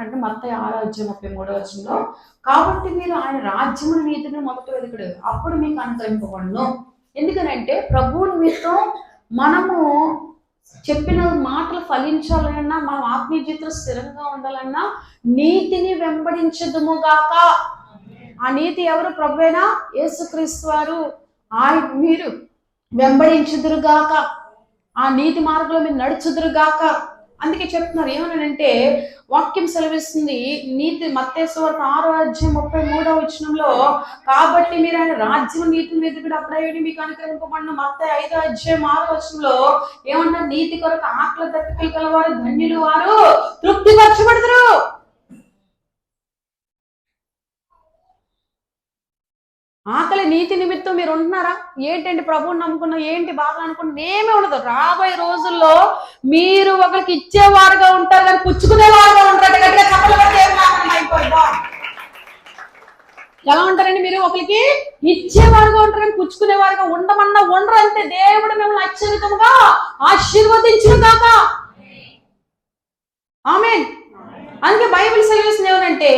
అంటే మత్త ఆరాధ్యం ముప్పై మూడో వచనంలో కాబట్టి మీరు ఆయన రాజ్యము నీతిని మొదట వెతుకుడు అప్పుడు మీకు అనుసరింపబడను ఎందుకనంటే ప్రభువుని మీతో మనము చెప్పిన మాటలు ఫలించాలన్నా మనం ఆత్మీయ జీవితం స్థిరంగా ఉండాలన్నా నీతిని వెంబడించదుము గాక. ఆ నీతి ఎవరు? ప్రభువేనా యేసుక్రీస్తు వారు. ఆయన మీరు వెంబడించుదురుగాక ఆ నీతి మార్గంలో మీరు నడుచుదురుగాక అందుకే చెప్తున్నారు ఏమనంటే వాక్యం సెలవిస్తుంది నీతి మత్తేశ్వర ఆరో అధ్యాయం ముప్పై మూడో వచనంలో కాబట్టి మీరు ఆయన రాజ్యం నీతి మీద కూడా అప్పుడేమి మీకు అనుకరింపబడిన మత్త ఐదో అధ్యాయం ఆరో వచనంలో ఏమన్నా నీతి కొరకు ఆకలి దక్కలు కలవారు ధన్యులు వారు తృప్తిపరచబడతారు ఆకలి నీతి నిమిత్తం మీరు ఉంటున్నారా? ఏంటండి ప్రభువుని నమ్ముకున్నాం ఏంటి బాధలు అనుకున్నా? ఏమీ ఉండదు. రాబోయే రోజుల్లో మీరు ఒకరికి ఇచ్చేవారుగా ఉంటారు కానీ పుచ్చుకునేవారుగా ఉంటారు గట్టిగా చప్పట్లు అయిపోద్దా? ఎలా ఉంటారండి మీరు ఒకరికి? ఇచ్చేవారుగా ఉంటారు కానీ పుచ్చుకునేవారుగా ఉండమన్నా ఉండరు. అంతే. దేవుడు మిమ్మల్ని అత్యధికముగా ఆశీర్వదించిన కాక ఆమె అందుకే బైబిల్ సెలవిస్తుంది ఏమనంటే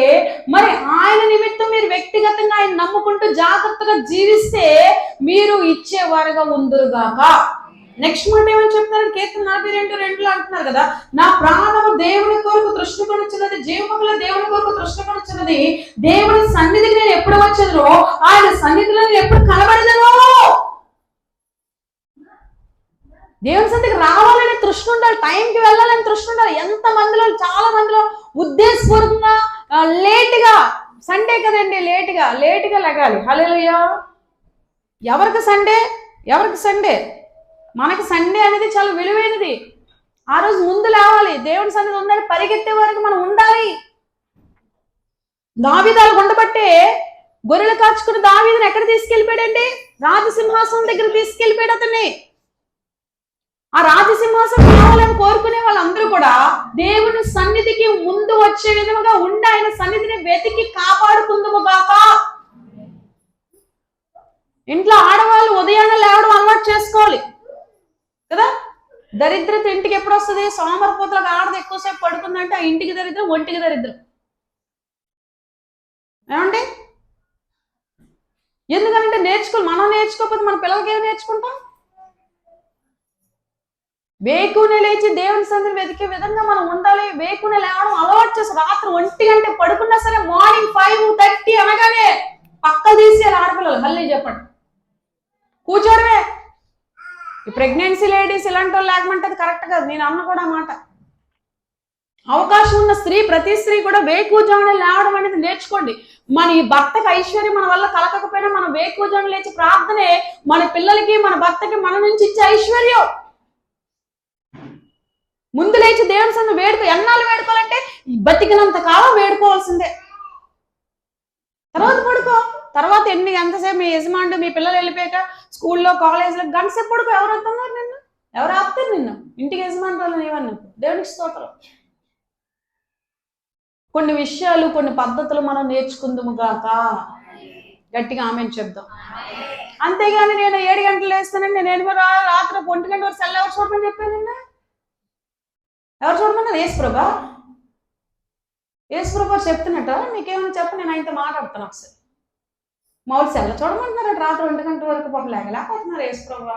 మరి ఆయన నిమిత్తం మీరు వ్యక్తి ఆయన నమ్ముకుంటూ జాగ్రత్తగా జీవిస్తే మీరు ఇచ్చేవారుగా ఉందరుగాక నెక్స్ట్ మాట ఏమని చెప్తున్నారు? కీర్తన నలభై రెండు రెండులో అంటున్నారు కదా నా ప్రాణము దేవుని కొరకు తృష్ణ కొనుచున్నది జీవముల దేవుని కొరకు తృష్ణ కొనుచున్నది. దేవుని సన్నిధికి నేను ఎప్పుడు వచ్చేదో ఆయన సన్నిధిలో నేను ఎప్పుడు కనబడదను దేవుని సన్నిధికి రావాలని తృష్ణ ఉండాలి టైంకి వెళ్ళాలని తృష్ణ ఉండాలి. ఎంత మందిలో చాలా మందిలో ఉద్దేశపూర్వకంగా లేట్గా సండే కదండి లేటుగా లేటుగా లెగాలి. హలోయా ఎవరికి సండే? ఎవరికి సండే? మనకి సండే అనేది చాలా విలువైనది. ఆ రోజు ముందు లేవాలి. దేవుని సన్నిధి ఉందని పరిగెత్తే వరకు మనం ఉండాలి. దావిదాలు ఉండబట్టే గొర్రెలు కాచుకుని దావీదని ఎక్కడ తీసుకెళ్ళిపోయాడండి? రాజసింహాసనం దగ్గర తీసుకెళ్ళిపోయాడు అతన్ని. ఆ రాజసింహాసనం కావాలని కోరుకునే వాళ్ళందరూ కూడా దేవుని సన్నిధికి ముందు వచ్చే విధముగా ఉండి ఆయన సన్నిధిని వెతికి కాపాడుకుందుము గాక. ఇంట్లో ఆడవాళ్ళు ఉదయాన్నే లేవడం అలవాటు చేసుకోవాలి. కదా? దరిద్రత ఇంటికి ఎప్పుడు వస్తుంది? సోమరపోతులకు ఆడది ఎక్కువసేపు పడుకుందంటే ఆ ఇంటికి దరిద్రం ఒంటికి దరిద్రం. ఏమండి? ఎందుకంటే నేర్చుకోవాలి. మనం నేర్చుకోకపోతే మన పిల్లలకి ఏం నేర్చుకుంటాం? వేకునే లేచి దేవుని సందరి వెతికే విధంగా మనం ఉండాలి. వేకునే లేవడం అలవాటు చేసి రాత్రి ఒంటి గంట పడుకున్నా సరే మార్నింగ్ ఫైవ్ థర్టీ అనగానే పక్క తీసేయాలి ఆడపిల్లలు మళ్ళీ చెప్పండి కూర్చోడమే. ఈ ప్రెగ్నెన్సీ లేడీస్ ఇలాంటి వాళ్ళు లేకమంటే అది కరెక్ట్ కాదు. నేను అన్న కూడా మాట. అవకాశం ఉన్న స్త్రీ ప్రతి స్త్రీ కూడా వేకూజామున లేవడం అనేది నేర్చుకోండి. మన ఈ భర్తకి ఐశ్వర్యం మన వల్ల కలగకపోయినా మన వేకూజామున లేచి ప్రార్థనే మన పిల్లలకి మన భర్తకి మన నుంచి ఇచ్చే ఐశ్వర్యం. ముందు లేచి దేవుని సన్ను వేడుకో ఎన్నాళ్ళు వేడుకోవాలంటే బతికినంత కాలం వేడుకోవాల్సిందే. తర్వాత పడుకో. తర్వాత ఎన్ని ఎంతసేపు మీ యజమానుడు మీ పిల్లలు వెళ్ళిపోయాక స్కూల్లో కాలేజ్లో గంటసేపు పడుకో. ఎవరు వస్తున్నారు నిన్ను? ఎవరు ఆపుతారు నిన్ను? ఇంటికి యజమానురాలు ఏమన్నా దేవునికి స్తోత్రం. కొన్ని విషయాలు కొన్ని పద్ధతులు మనం నేర్చుకుందాము గాక. గట్టిగా ఆమె చెప్దాం. అంతేగాని నేను ఏడు గంటలు వేస్తానని నేను ఎనిమిది రాత్రి ఒంటి గంట వరకు సెల్ ఎవరు చూడమని చెప్పాను నిన్న? ఎవరు చూడమన్నారు? యేసుప్రభా? యేసుప్రభా చెప్తున్నట్ట మీకేమైనా చెప్ప నేను ఆయనతో మాట్లాడుతాను ఒకసారి. మౌలి సెల్ల చూడమంటున్నారు రాత్రి ఒంటి గంట వరకు పాపం లేకలేకపోతున్నారు యేసుప్రభా.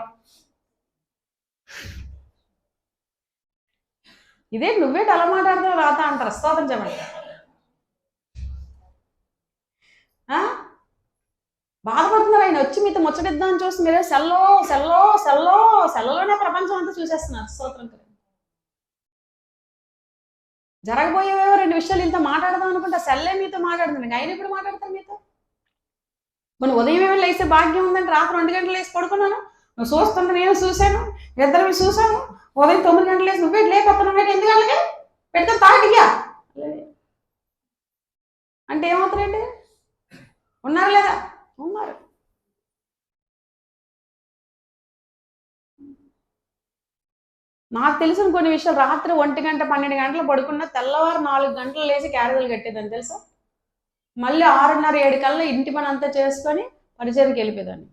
ఇదే నువ్వేటి అలా మాట్లాడుతున్నావు రాత అంటారు. స్తోత్రం చెప్పండి. ఆ? బాధపడుతున్నారు ఆయన వచ్చి మీతో ముచ్చటిద్దామని చూసి మీరే సెల్లో సెల్లో సెల్లో సెల్లలోనే ప్రపంచం అంతా చూసేస్తున్నారు. స్తోత్రం కదా జరగబోయేవేవో రెండు విషయాలు ఇంత మాట్లాడదాం అనుకుంటా సెల్లే మీతో మాట్లాడుతుంది ఆయన ఎప్పుడు మాట్లాడతారు మీతో? కొన్ని ఉదయం ఏమైనా లేస్తే భాగ్యం ఉందంటే రాత్రి రెండు గంటలు లేసి పడుకున్నాను. నువ్వు చూస్తుంటే నేను చూశాను ఇద్దరు చూశాను ఉదయం తొమ్మిది గంటలు లేసి నువ్వే లేకపోతున్నావు ఎందుకు అలాగే? పెడితే తాటిగా అంటే ఏమవుతారండి ఉన్నారు లేదా? ఉన్నారు. నాకు తెలిసిన కొన్ని విషయాలు. రాత్రి ఒంటి గంట పన్నెండు గంటలు పడుకున్న తెల్లవారు నాలుగు గంటలు లేచి క్యారేజీలు కట్టేదని తెలుసా? మళ్ళీ ఆరున్నర ఏడు కల్లా ఇంటి పని అంతా చేసుకొని పరిచయకి వెళ్ళిపోయేదాన్ని.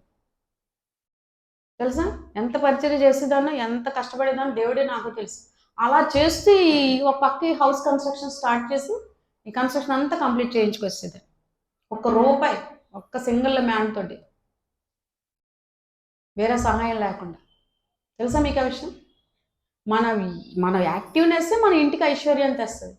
తెలుసా? ఎంత పరిచయం చేసేదానో ఎంత కష్టపడేదానో దేవుడే నాకు తెలుసు. అలా చేస్తూ ఈ ఒక పక్క హౌస్ కన్స్ట్రక్షన్ స్టార్ట్ చేసి ఈ కన్స్ట్రక్షన్ అంతా కంప్లీట్ చేయించుకొచ్చేది ఒక్క రూపాయి ఒక్క సింగిల్ మ్యాన్ తోటి. వేరే సహాయం లేకుండా. తెలుసా మీకు ఆ విషయం? మన మన యాక్టివ్నెస్ మన ఇంటికి ఐశ్వర్యం తెస్తుంది.